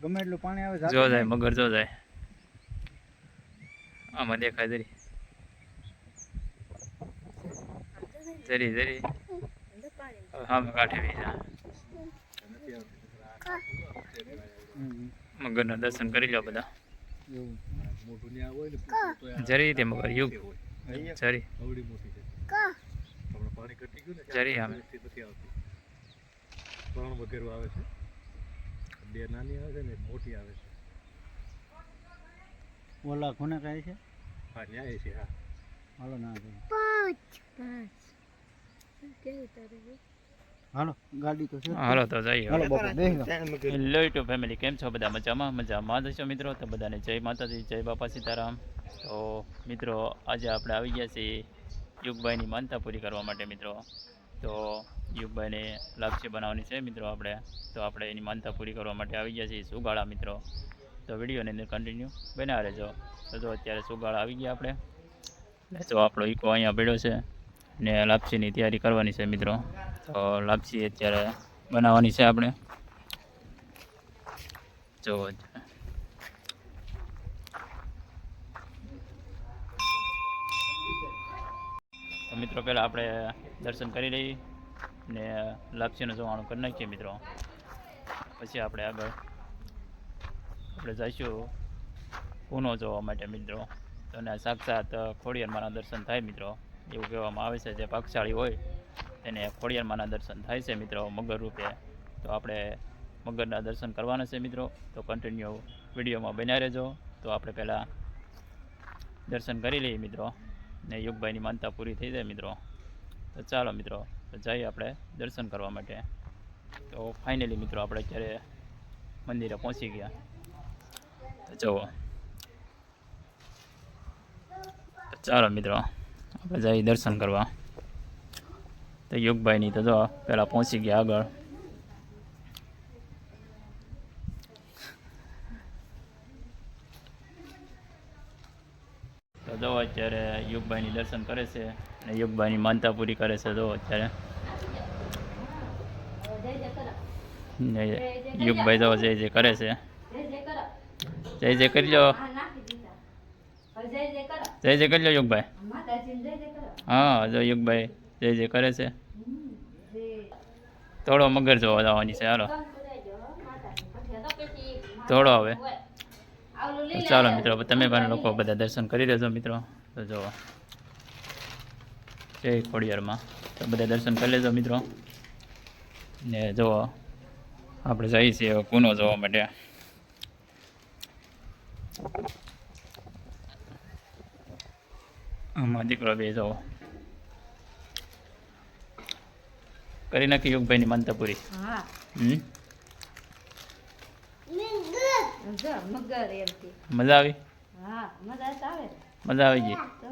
ગમે એટલું પાણી આવે જો જાય મગર જો જાય. આમાં દેખાય જરી. જરી જરી. હા કાઢે બી જા મગરના દર્શન કરી લો બધા. જરી તે મગર યુગ. જરી. જરી આવે. ત્રણ વગેરે આવે છે. બે નાની આવે છે ને એક મોટી આવે છે. ઓલા કોને કહે છે? હા ન્યાય છે હા. હાલો ના જઈએ. પાંચ કેવું તારું હાલો ગાડી તો છે. હાલો તો જઈએ. હાલો બાપા હેલો ટુ ફેમિલી કેમ છો બધા? મજામાં? મજામાં જ છો મિત્રો? તો બધાને જય માતાજી જય બાપા સીતારામ. તો મિત્રો આજે આપણે આવી ગયા છીએ યુગભાઈની માનતા પૂરી કરવા માટે મિત્રો. તો યુગભાઈને લાપસી બનાવવાની છે મિત્રો આપણે. તો આપણે એની માનતા પૂરી કરવા માટે આવી ગયા છીએ સુગાળા મિત્રો. તો વિડીયોની અંદર કન્ટિન્યુ બના રહેજો. તો જો અત્યારે સુગાળા આવી ગયા આપણે. તો આપણો ઈકો અહીંયા ભેડો છે ને લાપસીની તૈયારી કરવાની છે મિત્રો. તો લાપસી અત્યારે બનાવવાની છે આપણે. જો મિત્રો પહેલાં આપણે દર્શન કરી લઈએ. ને લાપસીનું જવાનું કરી નાખીએ મિત્રો. પછી આપણે આગળ આપણે જઈશું પૂનો જોવા માટે મિત્રો. તો ને સાક્ષાત ખોડિયારમાંના દર્શન થાય મિત્રો. એવું કહેવામાં આવે છે જે પાકશાળી હોય તેને ખોડિયારમાંના દર્શન થાય છે મિત્રો મગર રૂપે. તો આપણે મગરના દર્શન કરવાના છે મિત્રો. તો કન્ટિન્યુ વિડીયોમાં બન્યા રહેજો. તો આપણે પહેલાં દર્શન કરી લઈએ મિત્રો. ને યુગભાઈની માનતા પૂરી થઈ જાય મિત્રો. તો ચાલો મિત્રો. તો જઈએ આપણે દર્શન કરવા માટે. તો ફાઇનલી મિત્રો આપણે અત્યારે મંદિરે પહોંચી ગયા. તો જુઓ ચાલો મિત્રો, આપણે જઈએ દર્શન કરવા. તો યોગભાઈની તો જો, પહેલાં પહોંચી ગયા આગળ. તો જો અત્યારે યુગભાઈની દર્શન કરે છે અને યુગભાઈની માનતા પૂરી કરે છે જો અત્યારે. યુગભાઈ જો જે જય કરે છે. જય જય કરી લો જય જય કરી લો યુગભાઈ. હા, જો યુગભાઈ જય જય કરે છે. થોડો મગર જોવા જવાની છે, હાલો. થોડો હવે. ચાલો મિત્રો તમે પણ લોકો બધા દર્શન કરી લેજો મિત્રો. તો જો જય ખોડિયારમાં. તો બધા દર્શન કરી લેજો મિત્રો. ને જો આપણે જઈએ છીએ કુનો જોવા માટે. આમાં દીકરો બે જો. કરી નાખી યોગભાઈની માનતા પૂરી હા. હમ જો મગર એમથી મજા આવી? હા મજા આવે મજા આવી ગઈ? તો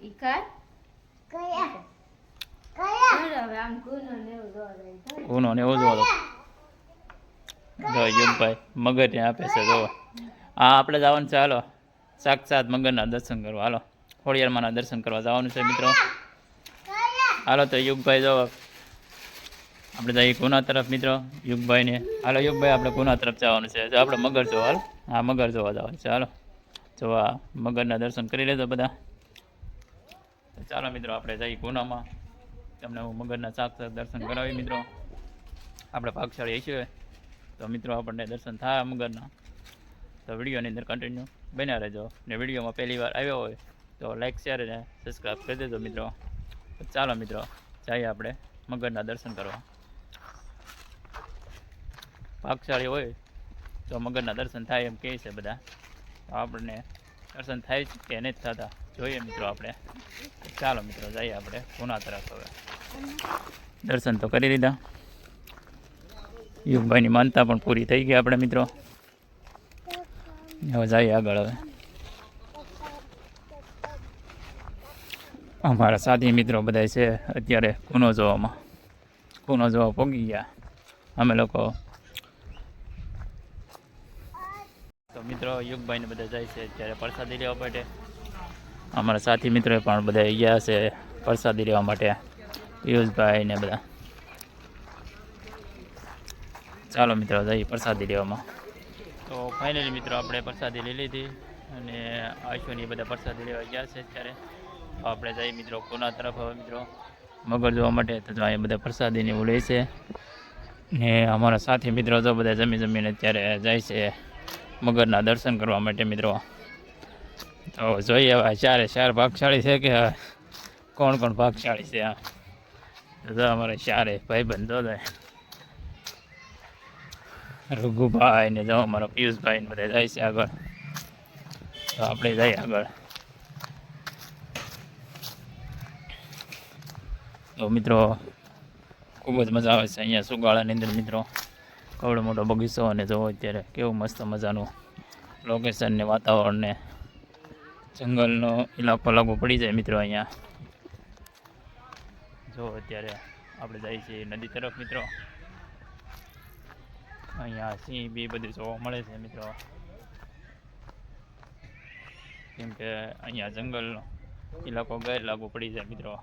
ઈ કર. કર. હવે ને એવું જોવા જાય તો. કોનો ને એવો જો યુગભાઈ મગરને આપે છે જો હા આપણે જવાનું છે હાલો. સાક્ષાત મગરના દર્શન કરવા. હાલો. ખોડિયારમાંના દર્શન કરવા જવાનું છે મિત્રો. હાલો તો યુગભાઈ જો આપણે જઈએ કોના તરફ મિત્રો, યુગભાઈને. હાલો યુગભાઈ, આપણે કોના તરફ જવાનું છે. જો આપણે મગર જોવા, હાલ. હા, મગર જોવા જવાનું છે. હાલો. જોવા મગરના દર્શન કરી લેજો બધા. ચાલો મિત્રો, આપણે જઈએ કોનામાં તમને હું મગરના સાક્ષાત દર્શન કરાવી મિત્રો. આપણે ભાગશાળી હશે. તો મિત્રો, આપણને દર્શન થાય મગરના. તો વિડીયોની અંદર કન્ટિન્યુ બન્યા રહેજો. ને વિડીયોમાં પહેલી વાર આવ્યો હોય, તો લાઈક શેર અને સબસ્ક્રાઈબ કરી દેજો મિત્રો. ચાલો મિત્રો, જઈએ આપણે મગરના દર્શન કરવા. ભાગશાળી હોય, તો મગરના દર્શન થાય એમ કહે છે બધા. તો આપણને દર્શન થાય છે કે નથી થતા, જોઈએ મિત્રો આપણે. ચાલો મિત્રો, જઈએ આપણે પુના તરફ હવે. દર્શન તો કરી લીધા. યુગભાઈની માનતા પણ પૂરી થઈ ગઈ આપણે મિત્રો. હવે જઈએ આગળ હવે. અમારા સાથી મિત્રો બધા છે અત્યારે કુનો જોવામાં. કુનો જોવા પોગી ગયા. અમે લોકો મિત્રો, યુગભાઈને બધા જાય છે અત્યારે પ્રસાદી લેવા માટે. અમારા સાથી મિત્રો પણ બધા ગયા છે પ્રસાદી લેવા માટે. પિયુષભાઈ ને બધા. ચાલો મિત્રો, જઈએ પ્રસાદી લેવામાં. તો ફાઇનલી મિત્રો, આપણે પ્રસાદી લઈ લીધી અને આશુની બધા પ્રસાદી લેવા ગયા છે અત્યારે. આપણે જઈએ મિત્રો, કોના તરફ હવે મિત્રો? મગર જોવા માટે તો અહીંયા બધા પ્રસાદીને એવું લે છે. ને અમારા સાથી મિત્રો જો બધા જમી જમીને અત્યારે જાય છે મગરના દર્શન કરવા માટે મિત્રો. તો જોઈએ હવે ચારે ચાર ભાગશાળી છે કે કોણ કોણ ભાગશાળી છે આ તો અમારે ચારે ભાઈબંધો છે રઘુભાઈ ને જો અમારા પિયુષભાઈ ને બધા જાય છે આગળ. તો આપણે જઈએ આગળ. તો મિત્રો, ખૂબ જ મજા આવે છે અહીંયા સુગાળાની અંદર મિત્રો. કવડો મોટો બગીચો અને જોવો અત્યારે. કેવું મસ્ત મજાનું લોકેશન ને વાતાવરણ ને જંગલનો ઇલાકો લાગુ પડી જાય મિત્રો અહીંયા. જો અત્યારે આપણે જઈએ છીએ નદી તરફ મિત્રો. અહીંયા સિંહ, બી બધું જોવા મળે છે મિત્રો. કેમ કે અહીંયા જંગલનો ઇલાકો ગેર લાગુ પડી જાય મિત્રો.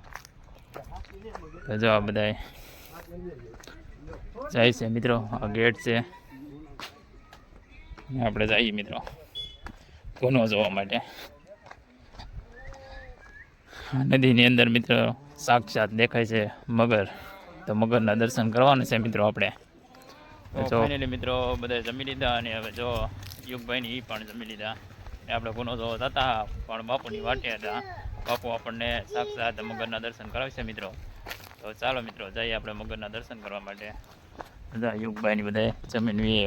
જો આ બધા જાય છે મિત્રો આ ગેટ છે. આપણે જઈએ મિત્રો કોનો જોવા માટે. નદીની અંદર મિત્રો સાક્ષાત દેખાય છે મગર. તો મગરના દર્શન કરવાના છે મિત્રો આપણે. ફાઇનલી મિત્રો બધા જમી લીધા અને હવે જો યુગભાઈની ઈ પણ જમી લીધા. એ આપણે કોનો જોવા હતા પણ બાપુની વાટે હતા. બાપુ આપણને સાક્ષાત મગરના દર્શન કરાવશે મિત્રો. તો ચાલો મિત્રો, જઈએ આપણે મગરના દર્શન કરવા માટે. બધા યુગભાઈની બધા જમીન વીએ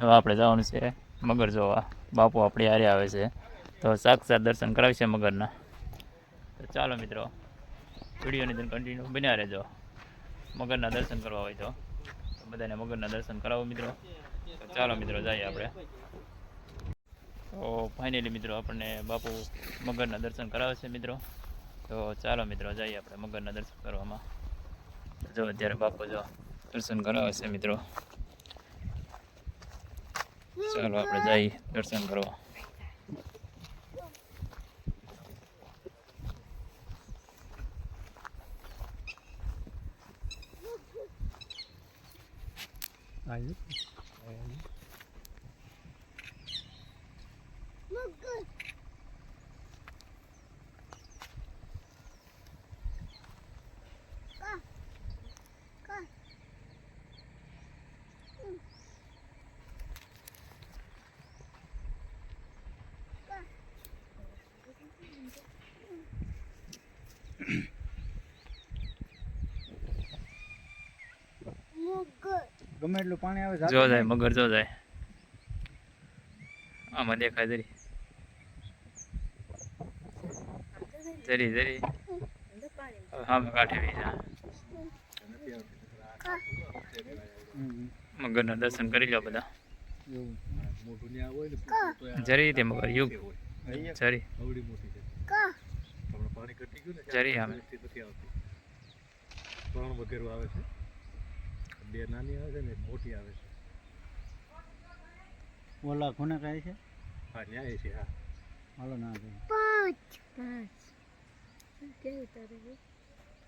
હવે આપણે જવાનું છે મગર જોવા. બાપુ આપણી હારે આવે છે. તો સાક્ષાત દર્શન કરાવશે મગરના. તો ચાલો મિત્રો, વિડીયોની અંદર કન્ટિન્યુ બન્યા રહેજો. મગરના દર્શન કરવા હોય તો. બધાને મગરના દર્શન કરાવો મિત્રો. તો ચાલો મિત્રો, જઈએ આપણે. તો ફાઇનલી મિત્રો, આપણને બાપુ મગરના દર્શન કરાવે છે મિત્રો. તો ચાલો મિત્રો, જઈએ આપણે મગરના દર્શન કરવામાં. જો, અત્યારે બાપુ જો દર્શન કરાવે છે મિત્રો. ચાલો આપણે જઈએ દર્શન કરવા. ગમે એટલું પાણી આવે જો જાય મગર જો જાય. આમાં દેખાય જરી. જરી જરી. હા કાઢે બી જા. મગરના દર્શન કરી લો બધા. જરી તે મગર યુગ. જરી. જરી આવતી. ત્રણ વગેરે આવે છે. બે નાની આવે છે ને એક મોટી આવે છે. ઓલા ખૂણે કાંઈ છે? હા ન્યાય છે હા. હાલો ના જઈએ. કેવું તારે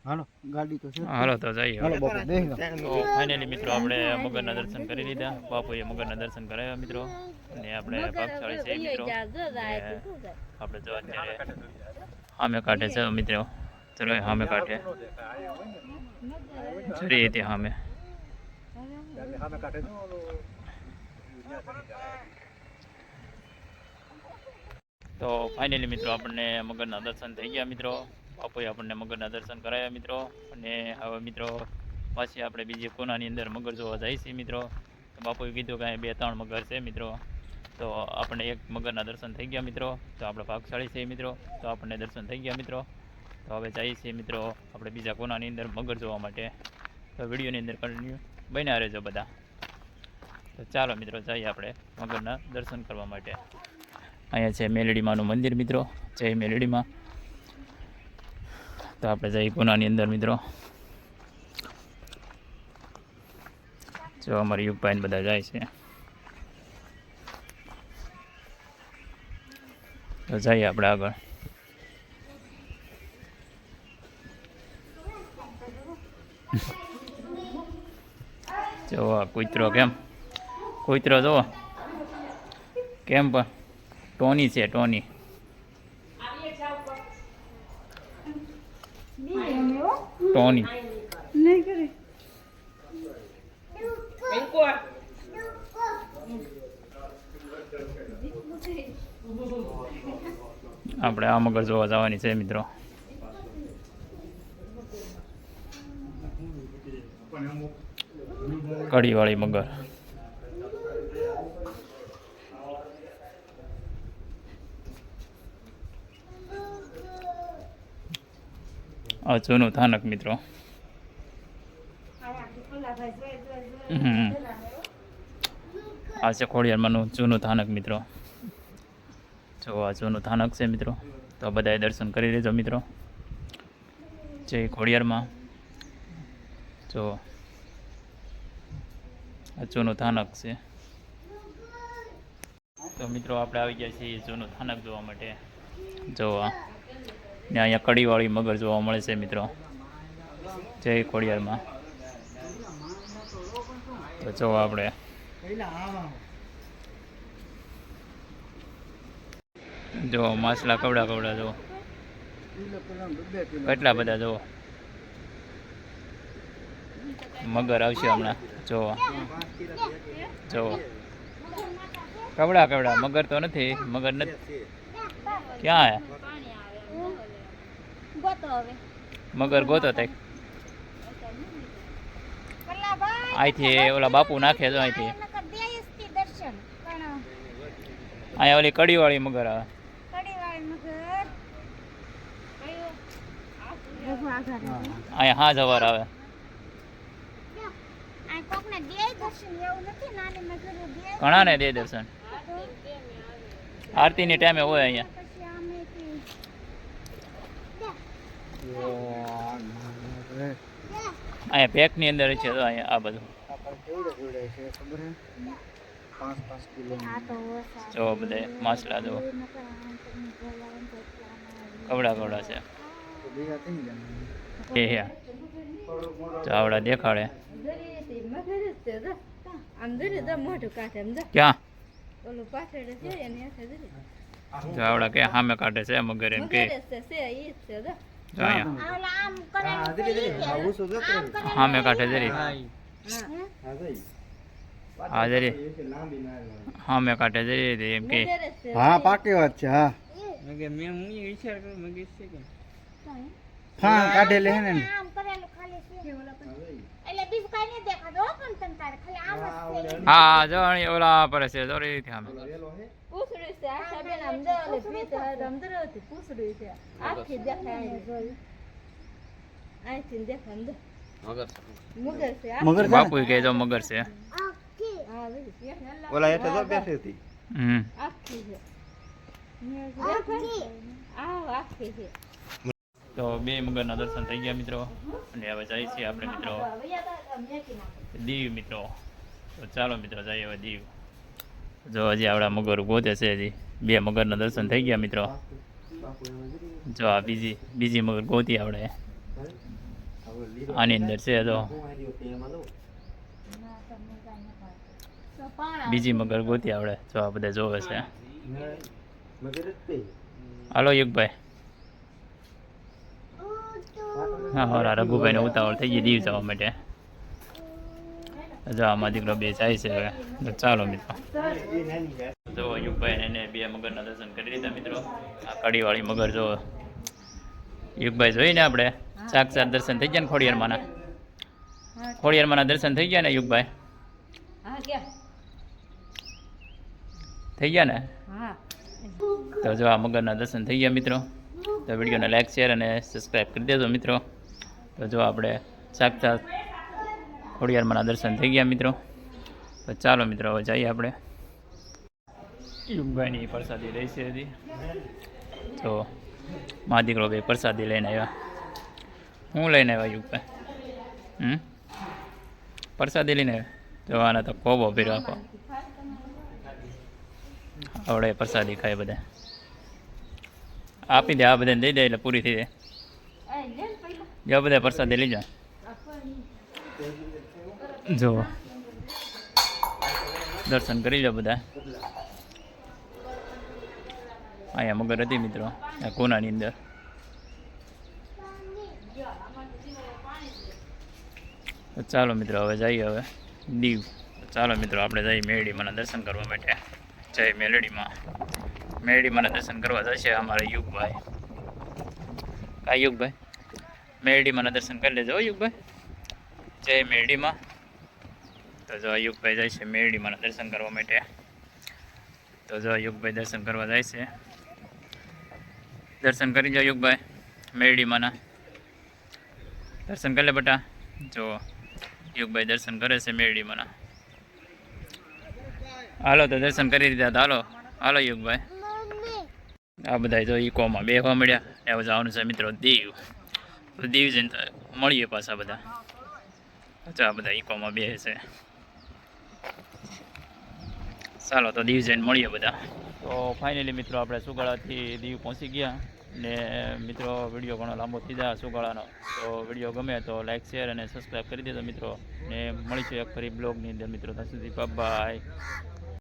હાલો ગાડી તો છે. હાલો તો જઈએ. હાલો બાપુ બેસી ફાઇનલી મિત્રો આપણે મગરના દર્શન કરી લીધા. બાપુએ મગરના દર્શન કરાવ્યા મિત્રો. અને આપણે છે મિત્રો. આપણે જો અત્યારે સામે કાઢે છે મિત્રો. ચલો સામે કાઢે જરી તે સામે સામે કાઢે તો ફાઇનલી મિત્રો આપણને મગરના દર્શન થઈ ગયા મિત્રો બાપુએ આપણને મગરના દર્શન કરાયા મિત્રો અને હવે મિત્રો પાછી આપણે બીજી કોનાની અંદર મગર જોવા જાય છે મિત્રો બાપુએ કીધું કે બે ત્રણ મગર છે મિત્રો તો આપણને એક મગરના દર્શન થઈ ગયા મિત્રો તો આપણે ભાગશાળી છે મિત્રો તો આપણને દર્શન થઈ ગયા મિત્રો તો હવે જઈએ છીએ મિત્રો આપણે બીજા કોનાની અંદર મગર જોવા માટે। તો વિડીયોની અંદર કન્ટિન્યુ બન્યા રહેજો બધા. તો ચાલો મિત્રો, જઈએ આપણે મગરના દર્શન કરવા માટે. અહીંયા છે મેલડીમાનું મંદિર મિત્રો. જય મેલડીમાં. તો આપણે જઈ પૂનાની અંદર મિત્રો. જો અમારી યુગભાઈ ને બધા જાય છે. તો જઈએ આપણે આગળ. જો કૂતરો કેમ? કૂતરો જુઓ કેમ પણ? ટોની છે, ટોની. ટોની. આપણે આ મગર જોવા જવાની છે, મિત્રો. કઢીવાળી મગર. આ જૂનું થાનક મિત્રો. આ છે ખોડિયારમાંનું જૂનું થાનક મિત્રો. જો આ જૂનું થાનક છે મિત્રો, તો બધાએ દર્શન કરી લેજો મિત્રો. જય ખોડિયારમાં. જો આ જૂનું થાનક છે. તો મિત્રો આપણે આવી ગયા છીએ જૂનું થાનક જોવા માટે. જોવા. ને અહીંયા કડીવાળી મગર જોવા મળે છે મિત્રો. જય ખોડિયારમાં. તો જો આપણે. જો, માછલા કવડા કવડા જો. કેટલા બધા જો. મગર આવશે હમણાં. જો જો કવડા કવડા મગર તો નથી. મગર નથી. ક્યાં હે? મગર ગોતો તે. અહીંથી ઓલા બાપુ નાખે જો અહીંથી. અહીંયા ઓલી કડીવાળી મગર આવે. અહીંયા હા જવાર આવે. ઘણા ને દે દર્શન? આરતીની ટાઈમે હોય અહીંયા. અહીંયા પેકની અંદર છે તો અહીંયા આ બધું. પાંચ પાંચ કિલો જો બધા માછલા જો કવડા કવડા છે. ભેગા થઈ ગયા એ હે. જો આવડા દેખાડે. દરિયેથી મગર જ છે જો. આમ દરિયે તો મોઢું કાઢે આમ જો. ક્યાં ઓલું પાછળ છે એની હાથે દરિયે. જો આવડા કે સામે કાઢે છે મગર એમ કે મગર જ છે, છે ઈ જ છે જો. જો અહીંયા હા ધીરે ધીરે હા ઓછું જો સામે કાઢે જરી હા જઈ હા જરી સામે કાઢે જરી એમ કે મગર જ છે. હા પાકી વાત છે હા ફાણ કાઢેલે હે જો અહીં ઓલા પર છે જો રી સામે પૂંછડું છે, આ સાબે આમ જો ઓલી ભીત હારે આમ દરિયેથી પૂંછડું છે. આખી દેખાય અહીંથી. અહીંથી દેખાય આમ જો. મગર છે મગર બાપુ કે જો મગર છે. ઓલા એ તો બેઠી હતી હમ. આખી છે. દેખાય? આવ, આખી છે. તો બે મગરના દર્શન થઈ ગયા મિત્રો. અને હવે જઈએ છીએ આપણે મિત્રો દીવ મિત્રો. તો ચાલો મિત્રો જઈએ હવે દીવ. જો હજી આપણા મગર ગોતે છે હજી. બે મગરના દર્શન થઈ ગયા મિત્રો. જો આ બીજી બીજી મગર ગોતી આપણે. આની અંદર છે તો બીજી મગર ગોતી આવડે જો આ બધા જોવે છે. હાલો યુગભાઈ. હા હોરા રઘુભાઈને ઉતાવળ થઈ ગઈ દીવ જવા માટે. જો આમાં દીકરો બે જાય છે હવે. તો ચાલો મિત્રો. જો યુગભાઈ એને બે મગરના દર્શન કરી લીધા મિત્રો. આ કડીવાળી મગર જો યુગભાઈ જોઈને આપણે? સાક્ષાત દર્શન થઈ ગયા ને ખોડિયારમાંના? ખોડિયારમાંના દર્શન થઈ ગયા ને યુગભાઈ? થઈ ગયા ને? તો જો આ મગરના દર્શન થઈ ગયા મિત્રો. તો વિડીયોને લાઈક શેર અને સબસ્ક્રાઈબ કરી દેજો મિત્રો. તો જો આપણે સાક્ષાત ખોડિયારમાંના દર્શન થઈ ગયા મિત્રો. તો ચાલો મિત્રો, હવે જઈએ આપણે. યુગભાઈની પ્રસાદી રહી છે હજી. તો મા દીકરો ભાઈ પ્રસાદી લઈને આવ્યા. હું લઈને આવ્યા યુગભાઈ? હમ? પ્રસાદી લઈને આવ્યા? તો આને તો કોબો ભીરો આપો આવડે પ્રસાદી ખાય બધા. આપી દે, આ બધાને દઈ દે એટલે પૂરી થઈ જાય. જો બધા પ્રસાદ લઈ જા જો દર્શન કરી લો બધા અહીંયા મગર હતી મિત્રો આ કોનાની અંદર ચાલો મિત્રો હવે જઈએ હવે દીવ ચાલો મિત્રો આપણે જઈએ મેરડીમાંના દર્શન કરવા માટે જય મેલડીમાં મેરડીમાંના દર્શન કરવા જશે અમારા યુગભાઈ કા યુગભાઈ મેરડીમાંના દર્શન કરી લેજો યુગભાઈ જય મેરડીમાં. તો જો યુગભાઈ જાય છે મેરડીમાંના દર્શન કરવા માટે. તો જો યુગભાઈ દર્શન કરવા જાય છે. દર્શન કરી જાઓ યુગભાઈ મેરડીમાંના દર્શન કરી લે બટા. જો યુગભાઈ દર્શન કરે છે મેરડીમાંના હાલો તો દર્શન કરી દીધા તો હાલો હાલો યુગભાઈ આ બધા જો ઈકોમાં બેહવા મળ્યા. એવું જવાનું છે મિત્રો દીવ. દીવ મળીએ પાછા બધા. અચ્છા આ બધા ઇકોમાં બે છે. ચાલો તો જઈને મળીએ બધા. તો ફાઇનલી મિત્રો આપણે સુગાળાથી દીવ પહોંચી ગયા ને મિત્રો વીડિયો ઘણો લાંબો થઈ સુગાળાનો. તો વીડિયો ગમે તો લાઇક શેર અને સબસ્ક્રાઈબ કરી દેજો મિત્રો. ને મળીશું એક ફરી બ્લોગની અંદર મિત્રો. ત્યાં સુધી બાય